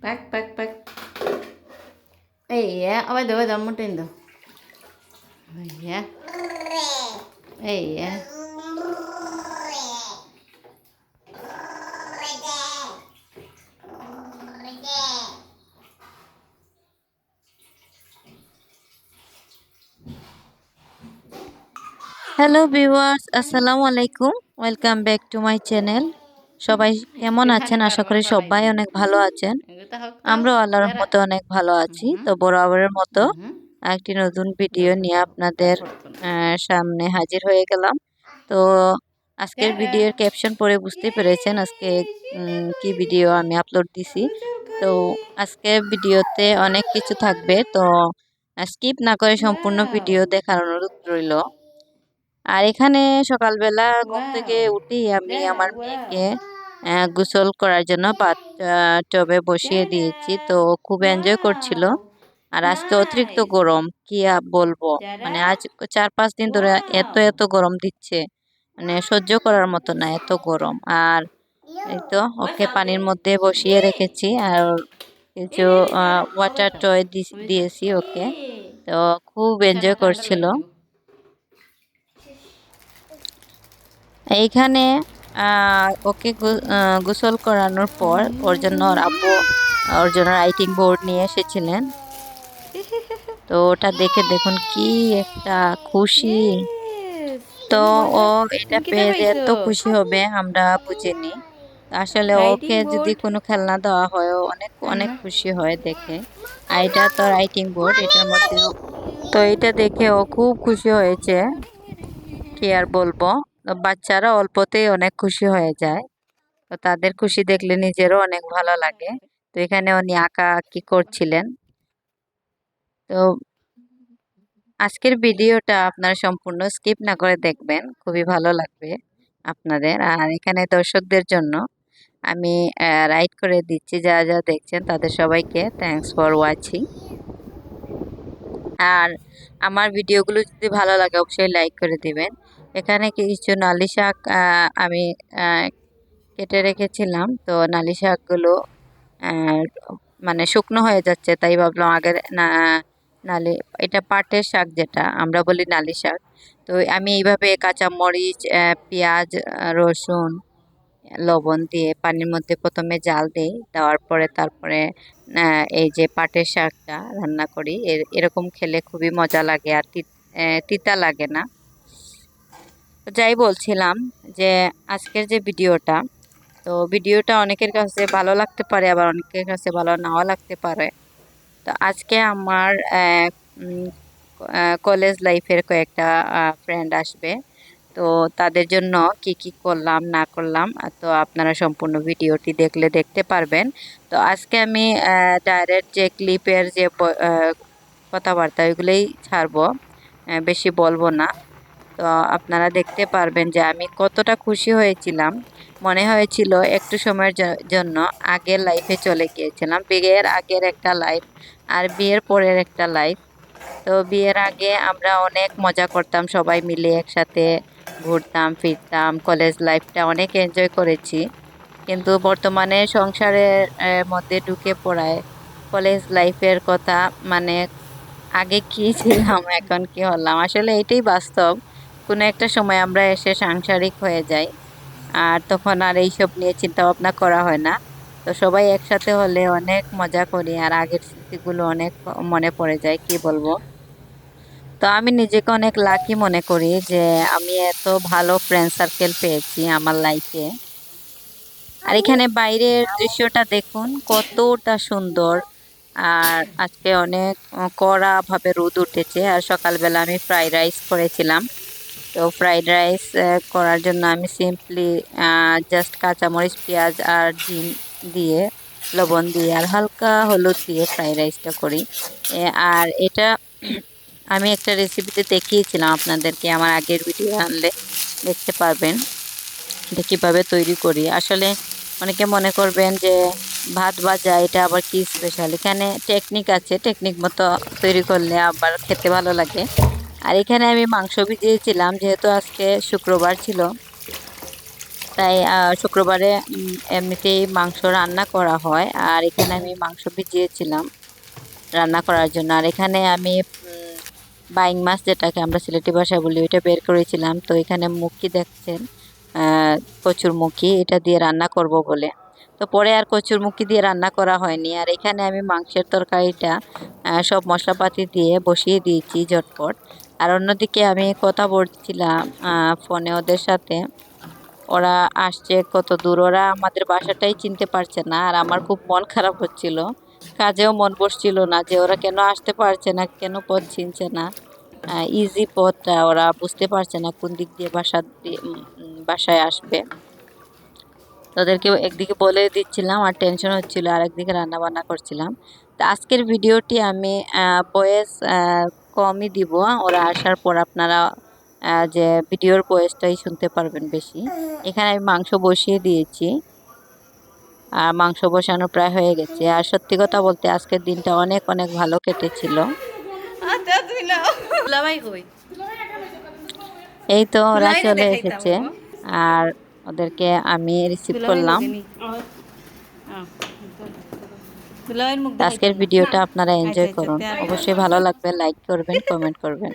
Pack, pack, pack. Iya, apa itu? Apa mutin tuh? Iya. Iya. Hello viewers আসসালামু আলাইকুম welcome back to my channel সবাই কেমন আছেন আশা করি সবাই অনেক ভালো আছেন আমরাও আল্লাহর রহমতে অনেক ভালো আছি। তো বরাবরের মতো একটি নতুন ভিডিও নিয়ে আপনাদের সামনে হাজির হয়ে গেলাম। তো আজকের ভিডিওর ক্যাপশন পড়ে বুঝতে পেরেছেন আজকে কি ভিডিও আমি আপলোড দিছি। তো আজকের ভিডিওতে অনেক কিছু থাকবে তো স্কিপ না করে সম্পূর্ণ ভিডিও দেখার অনুরোধ রইল। আর এখানে সকালবেলা ঘুম থেকে উঠেই আমি আমার মেয়েকে গোসল করার জন্য টবে বসিয়ে দিয়েছি। তো খুব এনজয় করছিল। আর আজকে অতিরিক্ত গরম, কি বলব? মানে আজ চার পাঁচ দিন ধরে এত এত গরম দিচ্ছে। মানে সহ্য করার মতো না, এত গরম। আর এই তো ওকে পানির মধ্যে বসিয়ে রেখেছি। আর কিছু ওয়াটার টয় দিয়েছি ওকে। তো খুব এনজয় করছিল। এইখানে ওকে গোসল করানোর পর ওর জন্য ওর আব্বু ওর জন্য রাইটিং বোর্ড নিয়ে এসেছিলেন। তো ওটা দেখে দেখুন কি একটা খুশি। তো ও এটা পেয়ে যে এত খুশি হবে আমরা বুঝিনি। আসলে ওকে যদি কোনো খেলনা দেওয়া হয় ও অনেক অনেক খুশি হয় দেখে। আর এটা তো রাইটিং বোর্ড এটার মধ্যে তো এটা দেখে ও খুব খুশি হয়েছে। কি আর বলব? বাচ্চারা অল্পতেই অনেক খুশি হয়ে যায়। তো তাদের খুশি দেখলে নিজেরও অনেক ভালো লাগে। তো এখানে উনি আঁকা কি করছিলেন। তো আজকের ভিডিওটা আপনারা সম্পূর্ণ স্কিপ না করে দেখবেন। খুবই ভালো লাগবে আপনাদের। আর এখানে দর্শকদের জন্য আমি রাইড করে দিচ্ছি। যা যা দেখছেন তাদের সবাইকে থ্যাংকস ফর ওয়াচিং আর আমার ভিডিওগুলো যদি ভালো লাগে অবশ্যই লাইক করে দিবেন। এখানে কিছু নালি শাক আমি কেটে রেখেছিলাম। তো নালি শাকগুলো মানে শুকনো হয়ে যাচ্ছে, তাই ভাবলাম আগের না, নালি, এটা পাটের শাক যেটা, আমরা বলি নালি শাক। তো আমি এইভাবে কাঁচা মরিচ পেঁয়াজ, রসুন, লবণ দিয়ে পানির মধ্যে প্রথমে জাল দিই, দেওয়ার পরে তারপরে এই যে পাটের শাকটা রান্না করি। এর- এরকম খেলে খুবই মজা লাগে, আর তিতা লাগে না। তো যাই বলছিলাম যে আজকের যে ভিডিওটা, তো ভিডিওটা অনেকের কাছে ভালো লাগতে পারে, আবার অনেকের কাছে ভালো নাও লাগতে পারে। তো আজকে আমার কলেজ লাইফের কয়েকটা ফ্রেন্ড আসবে। তো তাদের জন্য কি কি করলাম, না করলাম, তো আপনারা সম্পূর্ণ ভিডিওটি দেখলে দেখতে পারবেন। তো আজকে আমি ডাইরেক্ট যে ক্লিপের যে কথাবার্তা, ওইগুলোই ছাড়বো। বেশি বলব না। তো আপনারা দেখতে পারবেন যে আমি কতটা খুশি হয়েছিলাম। মনে হয়েছিল একটু সময়ের জন্য আগের লাইফে চলে গিয়েছিলাম। বিয়ের আগের একটা লাইফ আর বিয়ের পরের একটা লাইফ তো বিয়ের আগে আমরা অনেক মজা করতাম, সবাই মিলে একসাথে ঘুরতাম, ফিরতাম। কলেজ লাইফটা অনেক এনজয় করেছি। কিন্তু বর্তমানে সংসারের মধ্যে ঢুকে পড়ায় কলেজ লাইফের কথা মানে আগে কী ছিলাম, এখন কি হলাম? আসলে এটাই বাস্তব। কোনো একটা সময় আমরা এসে সাংসারিক হয়ে যাই, আর তখন আর এইসব নিয়ে চিন্তা ভাবনা করা হয় না। তো সবাই একসাথে হলে অনেক মজা করি, আর আগের স্মৃতিগুলো অনেক মনে পড়ে যায়, কি বলব? তো আমি নিজেকে অনেক লাকি মনে করি যে আমি এত ভালো ফ্রেন্ড সার্কেল পেয়েছি আমার লাইফে আর এখানে বাইরের দৃশ্যটা দেখুন, কতটা সুন্দর। আর আজকে অনেক কড়াভাবে রোদ উঠেছে, আর সকালবেলা আমি ফ্রাইড রাইস করেছিলাম। তো ফ্রাইড রাইস করার জন্য আমি সিম্পলি জাস্ট কাঁচামরিচ, পেঁয়াজ আর ডিম দিয়ে, লবণ দিয়ে আর হালকা হলুদ দিয়ে ফ্রাইড রাইসটা করি। আর এটা আমি একটা রেসিপিতে দেখিয়েছিলাম আপনাদেরকে আমার আগের ভিডিও আনলে, দেখতে পারবেন এটা কীভাবে তৈরি করি। আসলে অনেকে মনে করবেন যে ভাত ভাজা, এটা আবার কি স্পেশাল এখানে টেকনিক আছে টেকনিক মতো তৈরি করলে আবার খেতে ভালো লাগে। আর এখানে আমি মাংস ভিজিয়েছিলাম, যেহেতু আজকে শুক্রবার ছিল। তাই শুক্রবারে এমনিতেই মাংস রান্না করা হয়, আর এখানে আমি মাংস ভিজিয়েছিলাম রান্না করার জন্য। আর এখানে আমি বাইং মাছ যেটাকে আমরা সিলেটি ভাষায় বলি, ওইটা বের করেছিলাম। তো এখানে মুখি দেখছেন কচুর মুখি, এটা দিয়ে রান্না করব বলে। তো পরে আর কচুর মুখি দিয়ে রান্না করা হয়নি। আর এখানে আমি মাংসের তরকারিটা সব মশলাপাতি দিয়ে বসিয়ে দিয়েছি ঝটপট। আর অন্যদিকে আমি কথা বলছিলাম ফোনে ওদের সাথে। ওরা আসছে কত দূর, ওরা আমাদের বাসাটাই চিনতে পারছে না, আর আমার খুব মন খারাপ হচ্ছিল। কাজেও মন বসছিল না যে ওরা কেন আসতে পারছে না, কেন পথ চিনছে না। ইজি পথটা ওরা বুঝতে পারছে না কোন দিক দিয়ে বাসা বাসায় আসবে। তাদেরকে একদিকে বলে দিচ্ছিলাম, আর টেনশন হচ্ছিল আর একদিকে রান্না বান্না করছিলাম। তো আজকের ভিডিওটি আমি বয়েস কমই দিব ওরা আসার পর আপনারা যে ভিডিওর বয়েসটাই শুনতে পারবেন বেশি। এখানে আমি মাংস বসিয়ে দিয়েছি। আর মাংস বসানো প্রায় হয়ে গেছে। আর সত্যি কথা বলতে আজকের দিনটা অনেক অনেক ভালো কেটেছিল। এই তো ওরা চলে এসেছে। আর ওদেরকে আমি রিসিভ করলাম। আজকের ভিডিওটা আপনারা এনজয় আচ্ছা, করুন। আচ্ছা, অবশ্যই ভালো লাগবে লাইক করবেন কমেন্ট করবেন।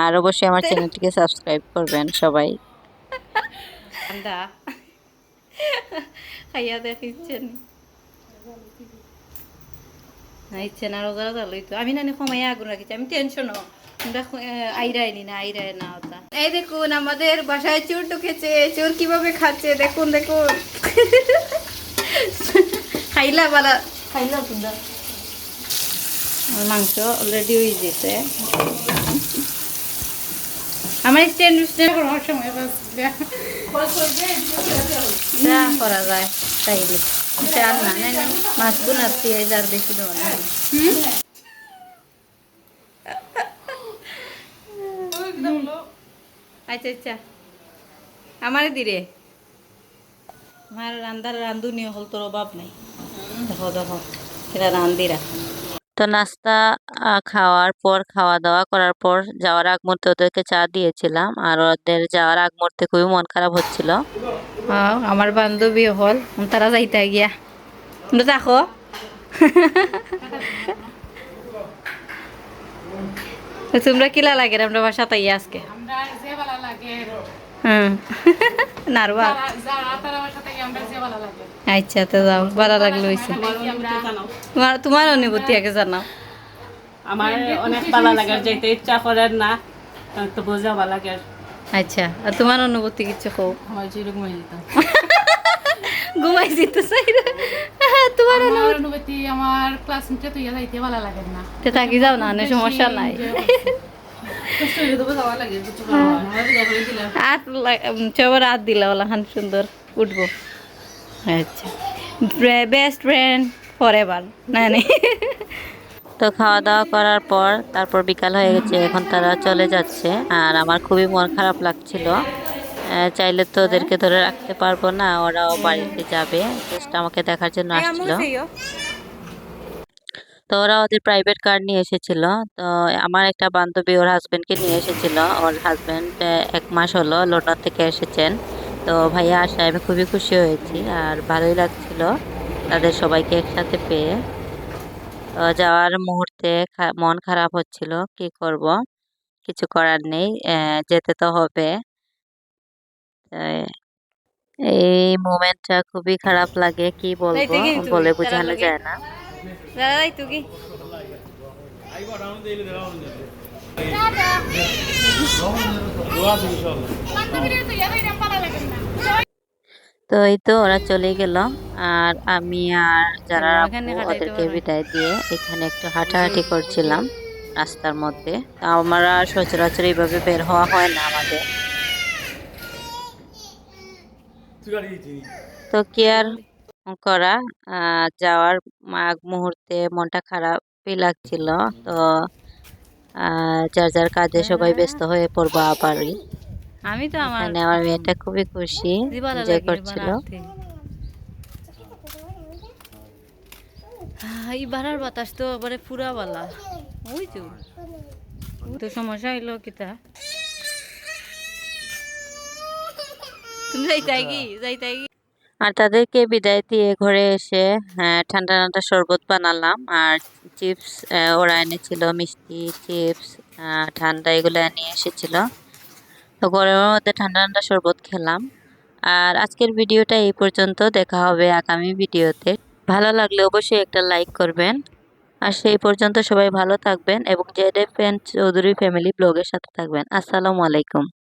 আর অবশ্যই আমার চ্যানেলটিকে সাবস্ক্রাইব করবেন সবাই। খাইয়া দেখিচ্ছেন ইচ্ছে না রোজা রোজা লইতো। আমি না সময় আগুন রাখিছি আমি টেনশন না আইরাই না ওটা এই দেখুন আমাদের বাসায় চোর ঢুকেছে চোর কীভাবে খাচ্ছে দেখুন দেখুন। খাইলা বালা। খাইলা সুন্দর। মাংস অলরেডি হয়ে যেতে আমার স্ট্যান্ড স্ট্যান্ড করার সময় যা করা যায় তাইলে চার না নাই মাছ গুনাতে যার বেশি দেওয়া না আচ্ছা আচ্ছা। আমারে দিরে। আমার রান্দার রান্ধুনি হল তোর অভাব নাই। দেখো দেখো সেটা রান্দিরা। তো নাস্তা খাওয়ার পর খাওয়া দাওয়া করার পর যাওয়ার আগ মুহূর্তে ওদেরকে চা দিয়েছিলাম। আর ওদের যাওয়ার আগ মুহূর্তে খুবই মন খারাপ হচ্ছিল। আমার বান্ধবী হল তারা যাইতে গিয়া। তোমরা দেখো। তোমরা কিলা লাগে আমরা বাসা তাই আজকে। আমরা যে লাগে নারবা আচ্ছা তো যাও ভালো লাগল হয়েছে। তোমার তোমার অনুভূতি আগে জানাও। আমার অনেক ভালো লাগে যেতে ইচ্ছা করে না তো বোঝা ভালো লাগে। আচ্ছা আর তোমার অনুভূতি কিছু কও? আমার যেরকম হয়ে যেত। ঘুমাইছি তো চাই তোমার আমার অনুভূতি আমার ক্লাসমেটে তুই যাইতে ভালো লাগে না। তো থাকি যাও না সমস্যা নাই। আর চবার হাত দিলা ওলা খান সুন্দর উঠবো। আচ্ছা। বেস্ট ফ্রেন্ড ফর এভার না নেই তো খাওয়া দাওয়া করার পর তারপর বিকাল হয়ে গেছে এখন তারা চলে যাচ্ছে আর আমার খুবই মন খারাপ লাগছিল। চাইলে তো ওদেরকে ধরে রাখতে পারব না ওরাও বাড়িতে যাবে জাস্ট আমাকে দেখার জন্য আসছিল। তো ওরা ওদের প্রাইভেট কার নিয়ে এসেছিল। তো আমার একটা বান্ধবী ওর হাজবেন্ডকে নিয়ে এসেছিল। ওর হাজবেন্ড এক মাস হলো লন্ডন থেকে এসেছেন। তো ভাইয়া আসায় আমি খুবই খুশি হয়েছি আর ভালোই লাগছিল তাদের সবাইকে একসাথে পেয়ে। তো যাওয়ার মুহূর্তে মন খারাপ হচ্ছিল কি করব? কিছু করার নেই যেতে তো হবে। এই মোমেন্টটা খুবই খারাপ লাগে কি বলব? বলে বোঝানো যায় না। দাদা তুই কি? তো এই তো ওরা চলে গেল আর আমি আর যারা ওদেরকে বিদায় দিয়ে এখানে একটু হাঁটাহাঁটি করছিলাম রাস্তার মধ্যে। তা আমরা সচরাচর এইভাবে বের হওয়া হয় না আমাদের। তো কেয়ার করা। আহ, যাওয়ার আগ মুহূর্তে মনটা খারাপই লাগছিল। তো আহ, যার যার কাজে সবাই ব্যস্ত হয়ে পড়ব আবারই। আমি তো আমার আমার মেয়েটা খুবই খুশি এনজয় করছিল। এই বাড়ার বাতাস তো এবারে পুরা বালা ওই তো। তো সমস্যা হইল কিতা তুমি যাইতাই কি? যাইতাই কি? আর তাদেরকে বিদায় দিয়ে ঘরে এসে হ্যাঁ, ঠান্ডা ঠান্ডা শরবত বানালাম। আর চিপস ওরা এনেছিল মিষ্টি চিপস ঠান্ডা এগুলো নিয়ে এসেছিল। তো গরমের মধ্যে ঠান্ডা ঠান্ডা শরবত খেলাম। আর আজকের ভিডিওটা এই পর্যন্ত। দেখা হবে আগামী ভিডিওতে। ভালো লাগলে অবশ্যই একটা লাইক করবেন। আর সেই পর্যন্ত সবাই ভালো থাকবেন এবং জেড এফ চৌধুরী ফ্যামিলি ব্লগের সাথে থাকবেন। আসসালামু আলাইকুম।